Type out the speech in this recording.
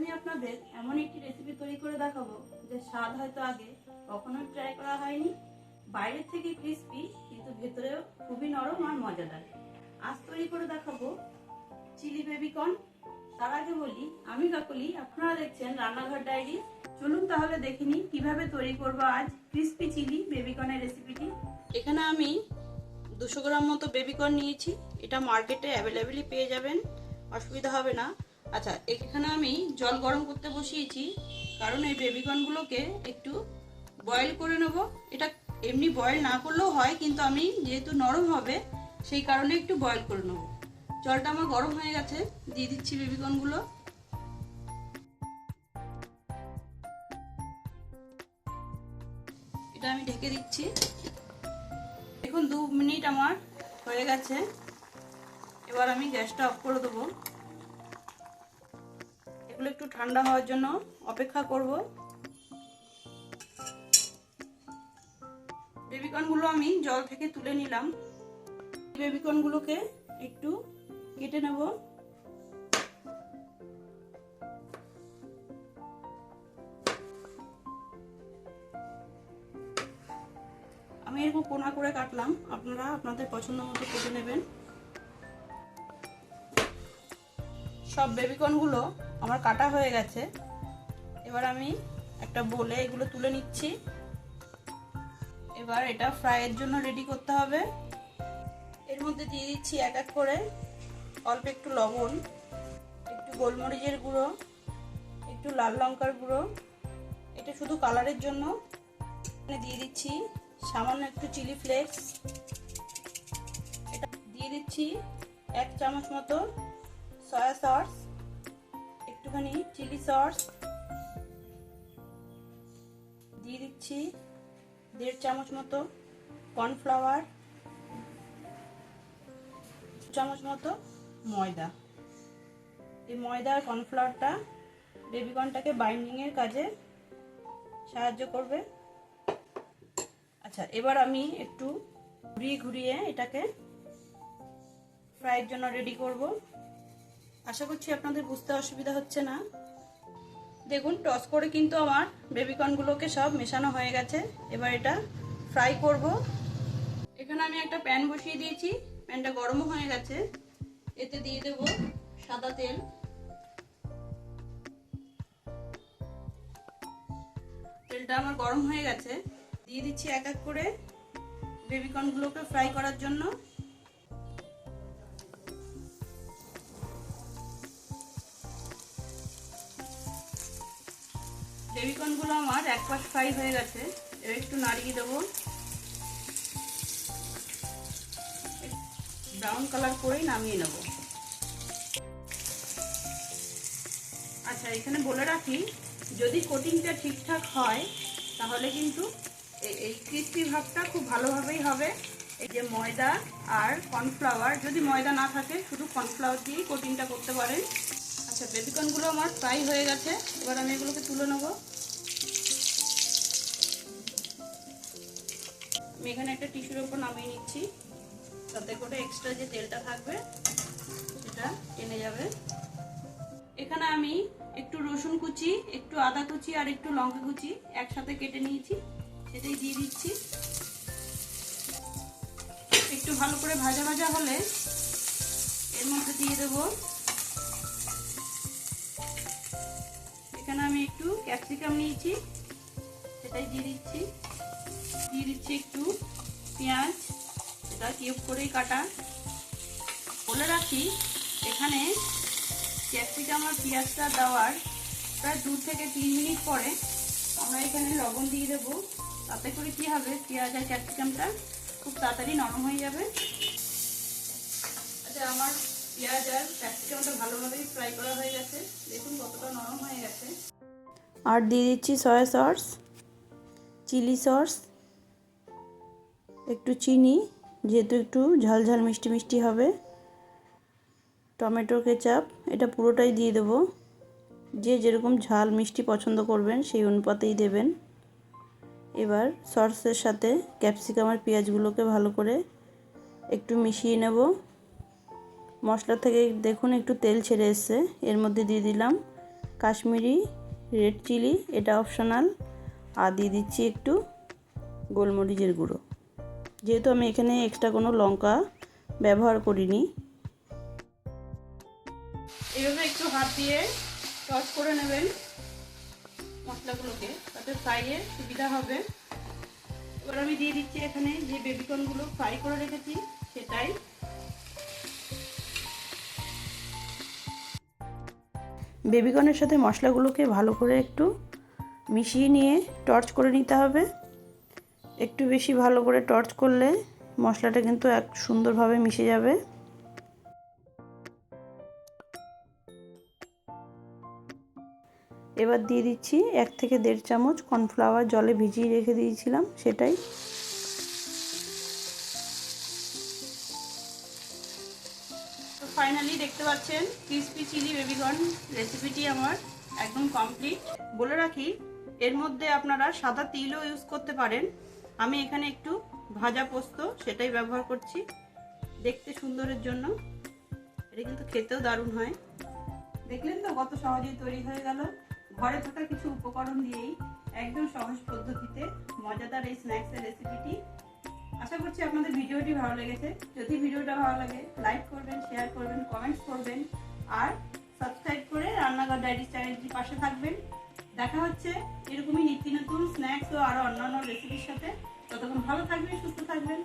আমি আপনাদের এমন একটি রেসিপি তৈরি করে দেখাবো, যে স্বাদ হয়তো আগে কখনোই ট্রাই করা হয়নি। বাইরের থেকে ক্রিস্পি কিন্তু ভেতরেও খুবই নরম আর মজাদার। আজ তৈরি করে দেখাবো চিলি বেবিকর্ন তার আগে বলি, আমি কাকলি আপনারা দেখছেন রান্নাঘর ডায়েরি চলুন তাহলে দেখিনি কীভাবে তৈরি করব আজ ক্রিস্পি চিলি বেবিকর্নের রেসিপিটি এখানে আমি দুশো গ্রাম মতো বেবিকর্ন নিয়েছি। এটা মার্কেটে অ্যাভেলেবেলই পেয়ে যাবেন। অসুবিধা হবে না। আচ্ছা এখানে আমি জল গরম করতে বসিয়েছি, কারণ এই বেবিকর্নগুলোকে একটু বয়েল করে নেব। এটা এমনি বয়েল না করলেও হয়, কিন্তু আমি যেহেতু নরম হবে, সেই কারণে একটু বয়েল করে নেব। জলটা আমার গরম হয়ে গেছে, দিয়ে দিচ্ছি বেবিকর্নগুলো এটা আমি ঢেকে দিচ্ছি। দেখুন, দু মিনিট আমার হয়ে গেছে। এবার আমি গ্যাসটা অফ করে দেবো। এগুলো একটু ঠান্ডা হওয়ার জন্য অপেক্ষা করব। বেবিকর্নগুলো আমি জল থেকে তুলে নিলাম। বেবিকর্নগুলোকে একটু কেটে নেব। আমি এরকম কোনা করে কাটলাম। আপনারা আপনাদের পছন্দ মতো কেটে নেবেন। সব বেবিকর্নগুলো আমার কাটা হয়ে গেছে। এবার আমি একটা বলে এগুলো তুলে নিচ্ছি। এবার এটা ফ্রাইয়ের জন্য রেডি করতে হবে। এর মধ্যে দিয়ে দিচ্ছি এক এক করে অল্প একটু লবণ, একটু গোলমরিচের গুঁড়ো, একটু লাল লঙ্কার গুঁড়ো। এটা শুধু কালারের জন্য। দিয়ে দিচ্ছি সামান্য একটু চিলি ফ্লেক্স। এটা দিয়ে দিচ্ছি এক চামচ মতো সয়া সস। একটুখানি চিলি সস দিয়ে দিচ্ছি, দেড় চামচ মতো কর্নফ্লাওয়ার চামচ মতো ময়দা। এই ময়দা আর কর্নফ্লাওয়ারটা বেবিকর্নটাকে বাইন্ডিংয়ের কাজে সাহায্য করবে। আচ্ছা এবার আমি একটু ঘুরিয়ে ঘুরিয়ে এটাকে ফ্রাইয়ের জন্য রেডি করব। আশা করছি আপনাদের বুঝতে অসুবিধা হচ্ছে না। দেখুন, টস করে কিন্তু আমার বেবিকর্নগুলোকে সব মেশানো হয়ে গেছে। এবার এটা ফ্রাই করব। এখানে আমি একটা প্যান বসিয়ে দিয়েছি। প্যানটা গরমও হয়ে গেছে। এতে দিয়ে দেব সাদা তেল। তেলটা আমার গরম হয়ে গেছে। দিয়ে দিচ্ছি এক এক করে বেবিকর্নগুলোকে ফ্রাই করার জন্য। বেবিকর্নগুলো আমার এক পাশ ফ্রাই হয়ে গেছে। এবার একটু নাড়িয়ে দেবো। ব্রাউন কালার করেই নামিয়ে নেব। আচ্ছা এখানে বলে রাখি, যদি কোটিংটা ঠিকঠাক হয়, তাহলে কিন্তু এই ক্রিস্পি ভাবটা খুব ভালোভাবেই হবে। এই যে ময়দা আর কর্নফ্লাওয়ার যদি ময়দা না থাকে, শুধু কর্নফ্লাওয়ার দিয়েই কোটিংটা করতে পারেন। আচ্ছা বেবিকর্নগুলো আমার ফ্রাই হয়ে গেছে। এবার আমি এগুলোকে তুলে নেব। আমি এখানে একটা টিস্যুর ওপর নামিয়ে নিচ্ছি। তাতে করে এক্সট্রা যে তেলটা থাকবে, সেটা টেনে যাবে। এখানে আমি একটু রসুন কুচি, একটু আদা কুচি আর একটু লঙ্কা কুচি একসাথে কেটে নিয়েছি। সেটাই দিয়ে দিচ্ছি। একটু ভালো করে ভাজা ভাজা হলে এর মধ্যে দিয়ে দেব। এখানে আমি একটু ক্যাপসিকাম নিয়েছি, সেটাই দিয়ে দিচ্ছি। দিয়ে দিচ্ছি একটু পেঁয়াজ, এটা কিউব করেই কাটা। বলে রাখি, এখানে ক্যাপসিকাম আর পেঁয়াজটা দেওয়ার প্রায় দু থেকে তিন মিনিট পরে আমরা এখানে লবণ দিয়ে দেবো। তাতে করে কি হবে, পেঁয়াজ আর ক্যাপসিকামটা খুব তাড়াতাড়ি নরম হয়ে যাবে। আচ্ছা আমার পেঁয়াজ আর ক্যাপসিকামটা ভালোভাবেই ফ্রাই করা হয়ে গেছে। দেখুন কতটা নরম হয়ে গেছে। আর দিয়ে দিচ্ছি সয়া সস চিলি সস একটু চিনি, যেহেতু একটু ঝাল ঝাল মিষ্টি মিষ্টি হবে। টমেটো, কেচাপ, এটা পুরোটাই দিয়ে দেবো। যে যেরকম ঝাল মিষ্টি পছন্দ করবেন, সেই অনুপাতেই দেবেন। এবার সসের সাথে ক্যাপসিকাম আর পেঁয়াজগুলোকে ভালো করে একটু মিশিয়ে নেব। মশলা থেকে দেখুন একটু তেল ছেড়ে এসছে। এর মধ্যে দিয়ে দিলাম কাশ্মীরি রেড চিলি, এটা অপশনাল। আর দিয়ে দিচ্ছি একটু গোলমরিচের গুঁড়ো। যেহেতু আমি এখানে এক্সট্রা কোনো লঙ্কা ব্যবহার করিনি। এইভাবে একটু হাত দিয়ে টস করে নেবেন মশলাগুলোকে তাতে ফ্রাইয়ে সুবিধা হবে। এবার আমি দিয়ে দিচ্ছি এখানে যে বেবিকর্নগুলো ফ্রাই করে রেখেছি সেটাই। বেবিকর্নের সাথে মশলাগুলোকে ভালো করে একটু মিশিয়ে নিয়ে টর্চ করে নিতে হবে। একটু বেশি ভালো করে টর্চ করলে মশলাটা কিন্তু এক সুন্দরভাবে মিশে যাবে। এবার দিয়ে দিচ্ছি এক থেকে দেড় চামচ কর্নফ্লাওয়ার জলে ভিজিয়ে রেখে দিয়েছিলাম সেটাই। ফাইনালি দেখতে পাচ্ছেন ক্রিসপি চিলি বেবিকর্ন রেসিপিটি আমার একদম কমপ্লিট বলে রাখি, এর মধ্যে আপনারা সাদা তিলও ইউজ করতে পারেন। আমি এখানে একটু ভাজা পোস্ত, সেটাই ব্যবহার করছি। দেখতে সুন্দরের জন্য। এটা কিন্তু খেতেও দারুণ হয়। দেখলেন তো কত সহজেই তৈরি হয়ে গেল? ঘরে থাকা কিছু উপকরণ দিয়েই একদম সহজ পদ্ধতিতে মজাদার এই স্ন্যাক্সের রেসিপিটি আশা করছি আপনাদের ভিডিওটি ভালো লেগেছে। যদি ভিডিওটা ভালো লাগে লাইক করবেন শেয়ার করবেন কমেন্টস করবেন, আর সাবস্ক্রাইব করে রান্নাঘর ডায়েরি চ্যানেলটি পাশে থাকবেন। দেখা হচ্ছে। এরকমই নিত্য নতুন স্ন্যাক্স ও আরও অন্যান্য রেসিপির সাথে। ততক্ষণ ভালো থাকবেন, সুস্থ থাকবেন।